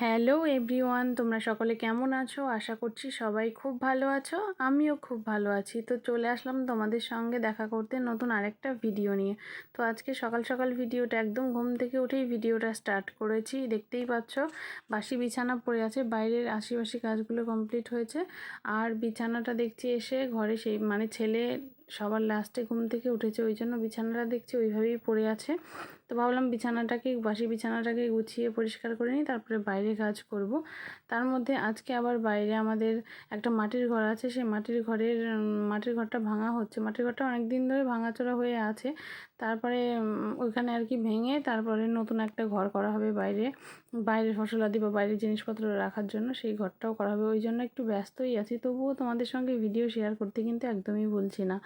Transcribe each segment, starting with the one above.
Hello everyone, তোমরা সকলে কেমন আছো? আশা করছি সবাই খুব ভালো আছো, আমিও খুব ভালো আছি। তো চলে আসলাম তোমাদের সঙ্গে দেখা করতে নতুন আরেকটা ভিডিও নিয়ে। তো আজকে সকাল সকাল ভিডিওটা একদম ঘুম থেকে উঠেই ভিডিওটা স্টার্ট করেছি, দেখতেই পাচ্ছ বাসি বিছানা পড়ে আছে, বাইরের আশিবাসি কাজগুলো কমপ্লিট হয়েছে। আর বিছানাটা দেখছি এসে ঘরে সেই মানে ছেলে সবার লাস্টে ঘুম থেকে উঠেছে, ওই জন্য বিছানাটা দেখছি ওইভাবেই পড়ে আছে। তো ভাবলাম বিছানাটাকে, বাসি বিছানাটাকে গুছিয়ে পরিষ্কার করে নিই, তারপরে বাইরে কাজ করব। তার মধ্যে আজকে আবার বাইরে আমাদের একটা মাটির ঘর আছে, সেই মাটির ঘরের মাটির ঘরটা ভাঙা হচ্ছে। মাটির ঘরটা অনেক দিন ধরে ভাঙাচোরা হয়ে আছে। তারপরে ওইখানে আর কি ভেঙে তারপরে নতুন একটা ঘর করা হবে বাইরে, বাইরের ফসলাদি বা বাইরের জিনিসপত্র রাখার জন্য। সেই ঘরটাও করা হবে, ওই জন্য একটু ব্যস্তই আছি। তবুও তোমাদের সঙ্গে ভিডিও শেয়ার করতে কিন্তু একদমই বলছি না।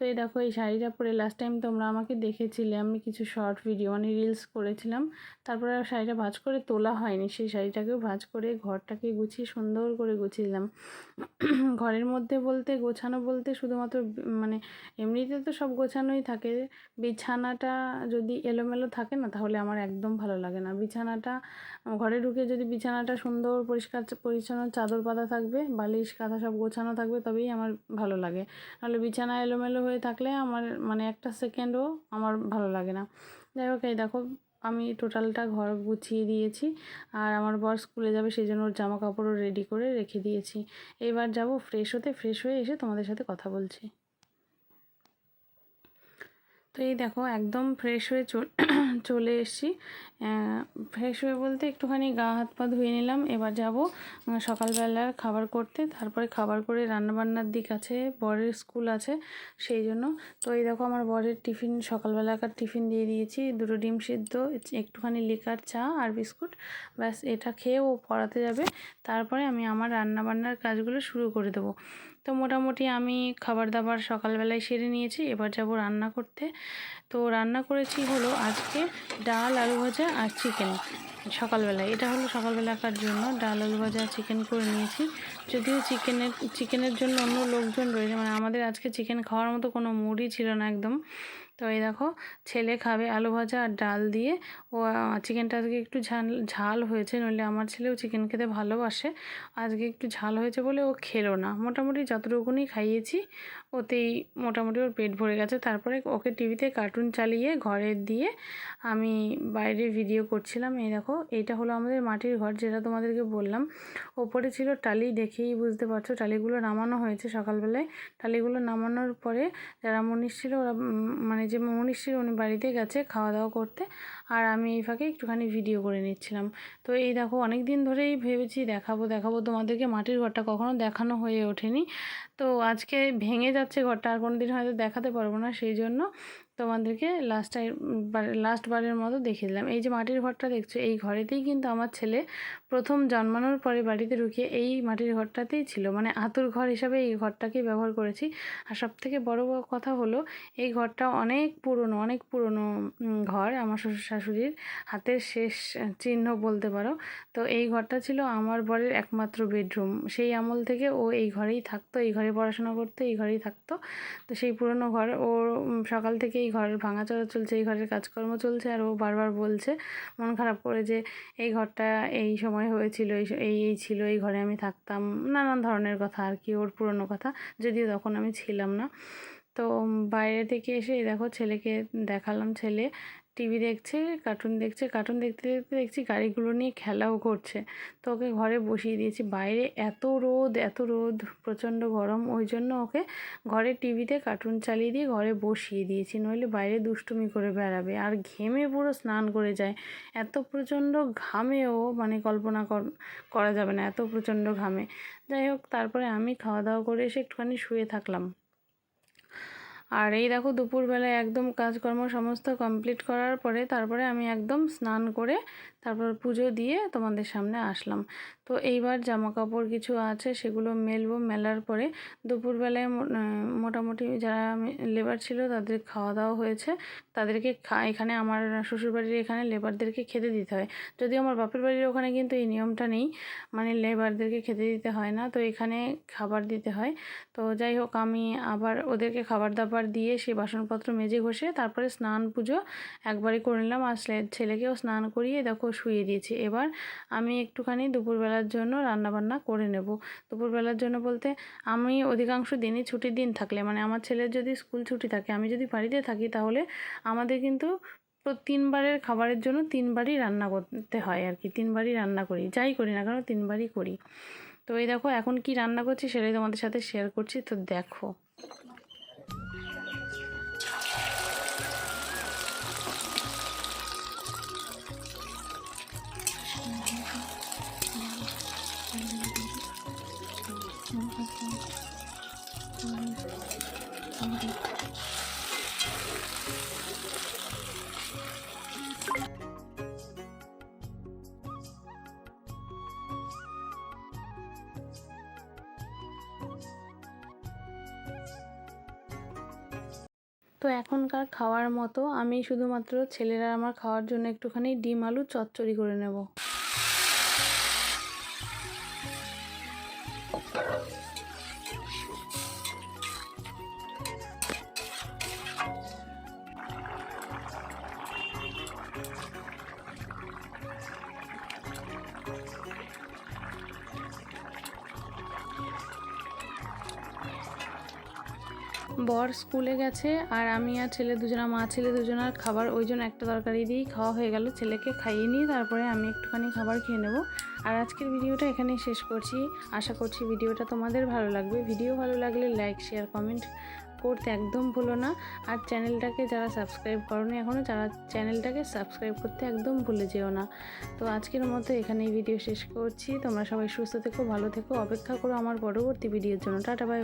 তো এই দেখো, এই শাড়িটা পরে লাস্ট টাইম তোমরা আমাকে দেখেছিলে, আমি কিছু শর্ট ভিডিও মানে রিলস করেছিলাম। তারপরে শাড়িটা ভাজ করে তোলা হয়নি। সেই শাড়িটাকেও ভাজ করে ঘরটাকে গুছিয়ে সুন্দর করে গুছিয়ে দিলাম ঘরের মধ্যে বলতে, গোছানো বলতে শুধুমাত্র মানে এমনিতে তো সব গোছানোই থাকে। বিছানাটা যদি এলোমেলো থাকে না, তাহলে আমার একদম ভালো লাগে না। বিছানাটা, ঘরে ঢুকে যদি বিছানাটা সুন্দর পরিষ্কার, পরিচ্ছন্ন চাদর পাতা থাকবে, বালিশ, কাঁথা সব গোছানো থাকবে, তবেই আমার ভালো লাগে। নাহলে বিছানা এলোমেলো হয়ে থাকলে আমার মানে একটা সেকেন্ডও আমার ভালো লাগে না। যাই হোক, এই দেখো, আমি টোটালটা ঘর গুছিয়ে দিয়েছি আর আমার বর স্কুলে যাবে, সেই জন্য ওর জামা কাপড়ও রেডি করে রেখে দিয়েছি। এবার যাব ফ্রেশ হতে ফ্রেশ হয়ে এসে তোমাদের সাথে কথা বলছি। তো এই দেখো, একদম ফ্রেশ হয়ে চলে এসেছি। ফ্রেশ হয়ে বলতে একটুখানি গা হাত পা ধুয়ে নিলাম, এবার যাব সকালবেলার খাবার করতে। তারপরে খাবার করে রান্নাবান্নার দিক আছে, বরের স্কুল আছে, সেই জন্য। তো এই দেখো, আমার বরের টিফিন সকালবেলাকার টিফিন দিয়ে দিয়েছি। দুটো ডিম সিদ্ধ একটুখানি লিকার চা আর বিস্কুট। ব্যাস, এটা খেয়ে ও পড়াতে যাবে। তারপরে আমি আমার রান্নাবান্নার কাজগুলো শুরু করে দেবো। তো মোটামুটি আমি খাবার দাবার সকালবেলায় সেরে নিয়েছি, এবার যাব রান্না করতে। তো রান্না করেছি হলো আজকে ডাল, আলু ভাজা আর চিকেন। সকালবেলায়। এটা হলো সকালবেলাকার জন্য। ডাল, আলু ভাজা চিকেন করে নিয়েছি। যদিও চিকেনের চিকেনের জন্য অন্য লোকজন রয়েছে। মানে আমাদের আজকে চিকেন খাওয়ার মতো কোনো মুডই ছিল না একদম। তো এই দেখো, ছেলে খাবে আলু ভাজা আর ডাল দিয়ে। ও চিকেনটা আজকে একটু ঝাল ঝাল হয়েছে। নইলে আমার ছেলেও চিকেন খেতে ভালোবাসে। আজকে একটু ঝাল হয়েছে বলে ও খেলো না। মোটামুটি যতটুকুনি খাইয়েছি, ওতেই মোটামুটি ওর পেট ভরে গেছে। তারপরে ওকে টিভিতে কার্টুন চালিয়ে ঘরে দিয়ে আমি বাইরে ভিডিও করছিলাম। এই দেখো এইটা হলো আমাদের মাটির ঘর যেটা তোমাদেরকে বললাম। ওপরে ছিল টালি, দেখেই বুঝতে পারছ টালিগুলো নামানো হয়েছে সকালবেলায়। টালিগুলো নামানোর পরে যারা মনীষ ছিল ওরা মানে যে মনীষ ছিল উনি বাড়িতে গেছে খাওয়া দাওয়া করতে। আর আমি এই ফাঁকে একটুখানি ভিডিও করে নিচ্ছিলাম। তো এই দেখো অনেক দিন ধরেই ভেবেছি দেখাবো দেখাবো। তোমাদেরকে মাটির ঘরটা কখনো দেখানো হয়ে ওঠেনি। তো আজকে ভেঙে যাচ্ছে ঘরটা, আর কোনো দিন হয়তো দেখাতে পারব না সেই জন্য। তোমাদেরকে লাস্ট লাস্ট বারের মতো দেখিয়ে দিলাম। এই যে মাটির ঘরটা দেখছ, এই ঘরেতেই কিন্তু আমার ছেলে প্রথম জন্মানোর পরে বাড়িতে ঢুকিয়ে এই মাটির ঘরটাতেই ছিল। মানে আতুর ঘর হিসাবে এই ঘরটাকেই ব্যবহার করেছি। আর সব থেকে বড় কথা হলো, এই ঘরটা অনেক পুরনো অনেক পুরনো ঘর আমার শ্বশুর শাশুড়ির হাতের শেষ চিহ্ন বলতে পারো। তো এই ঘরটা ছিল আমার বরের একমাত্র বেডরুম। সেই আমল থেকে ও এই ঘরেই থাকতো, এই ঘরে পড়াশোনা করতো, এই ঘরেই থাকতো। তো সেই পুরনো ঘর ও সকাল থেকে এই ঘরের ভাঙাচোরা চলছে, এই ঘরের কাজকর্ম চলছে, আর ও বারবার বলছে, মন খারাপ করে যে এই ঘরটা এই সময় হয়েছিল, এই এই ছিল, এই ঘরে আমি থাকতাম, নানান ধরনের কথা আর কি, ওর পুরনো কথা, যদিও তখন আমি ছিলাম না। তো বাইরে থেকে এসে দেখো ছেলেকে দেখালাম ছেলে। টিভি দেখছে কার্টুন দেখছে কার্টুন দেখতে দেখতে দেখছি গাড়িগুলো নিয়ে খেলাও করছে। তো ওকে ঘরে বসিয়ে দিয়েছি। বাইরে এত রোদ এত রোদ, প্রচণ্ড গরম, ওই জন্য ওকে ঘরে টিভিতে কার্টুন চালিয়ে দিয়ে ঘরে বসিয়ে দিয়েছি। নইলে বাইরে দুষ্টুমি করে বেড়াবে। আর ঘেমে পুরো স্নান করে যায়। এত প্রচণ্ড ঘামেও মানে কল্পনা করা যাবে না, এত প্রচণ্ড ঘামে। যাই হোক, তারপরে আমি খাওয়া দাওয়া করে এসে একটুখানি শুয়ে থাকলাম। আর এই দেখো দুপুরবেলায় একদম কাজকর্ম সমস্ত কমপ্লিট করার পরে তারপরে আমি একদম স্নান করে তারপর পুজো দিয়ে তোমাদের সামনে আসলাম। তো এইবার জামা কাপড় কিছু আছে, সেগুলো মেলবো মেলার পরে। দুপুরবেলায় মোটামুটি যারা লেবার ছিল তাদের খাওয়া দাওয়া হয়েছে। তাদেরকে এখানে আমার শ্বশুরবাড়ির এখানে লেবারদেরকে খেতে দিতে হয়। যদিও আমার বাপের বাড়ির ওখানে কিন্তু এই নিয়মটা নেই মানে লেবারদেরকে খেতে দিতে হয় না। তো এখানে খাবার দিতে হয়। তো যাই হোক, আমি আবার ওদেরকে খাবার দাবার খাবার দিয়ে সেই বাসনপত্র মেজে ঘষে তারপরে স্নান পুজো একবারে করে নিলাম। আর ছেলে- ছেলেকেও স্নান করিয়ে দেখো শুয়ে দিয়েছি। এবার আমি একটুখানি দুপুরবেলার জন্য রান্নাবান্না করে নেব। দুপুরবেলার জন্য বলতে আমি অধিকাংশ দিনই ছুটির দিন থাকলে মানে আমার ছেলের যদি স্কুল ছুটি থাকে, আমি যদি বাড়িতে থাকি তাহলে আমাদের কিন্তু তিনবারের খাবারের জন্য তিনবারই রান্না করতে হয় আর কি। তিনবারই রান্না করি। যাই করি না কেন, তিনবারই করি। তো এই দেখো এখন কি রান্না করছি সেটাই তোমাদের সাথে শেয়ার করছি। তো দেখো। তো এখনকার খাওয়ার মতো আমি শুধুমাত্র ছেলেরা আমার খাওয়ার জন্য একটুখানি ডিম, আলু, চচ্চড়ি করে নেব। বর স্কুলে গেছে আর আমি আর ছেলে দুজনা, মা ছেলে দুজনার খাবার ওই জন্য একটা তরকারি দিয়েই খাওয়া হয়ে গেল। ছেলেকে খাইয়ে নিয়ে তারপরে আমি একটুখানি খাবার খেয়ে নেব। আর আজকের ভিডিওটা এখানেই শেষ করছি। আশা করছি ভিডিওটা তোমাদের ভালো লাগবে। ভিডিও ভালো লাগলে লাইক, শেয়ার, কমেন্ট করতে একদম ভুলো না। আর চ্যানেলটাকে যারা সাবস্ক্রাইব করনি এখনও যারা চ্যানেলটাকে সাবস্ক্রাইব করতে একদম ভুলে যেও না। তো আজকের মতো এখানেই ভিডিও শেষ করছি। তোমরা সবাই সুস্থ থেকো, ভালো থেকো। অপেক্ষা করো আমার পরবর্তী ভিডিওর জন্য। Tata bye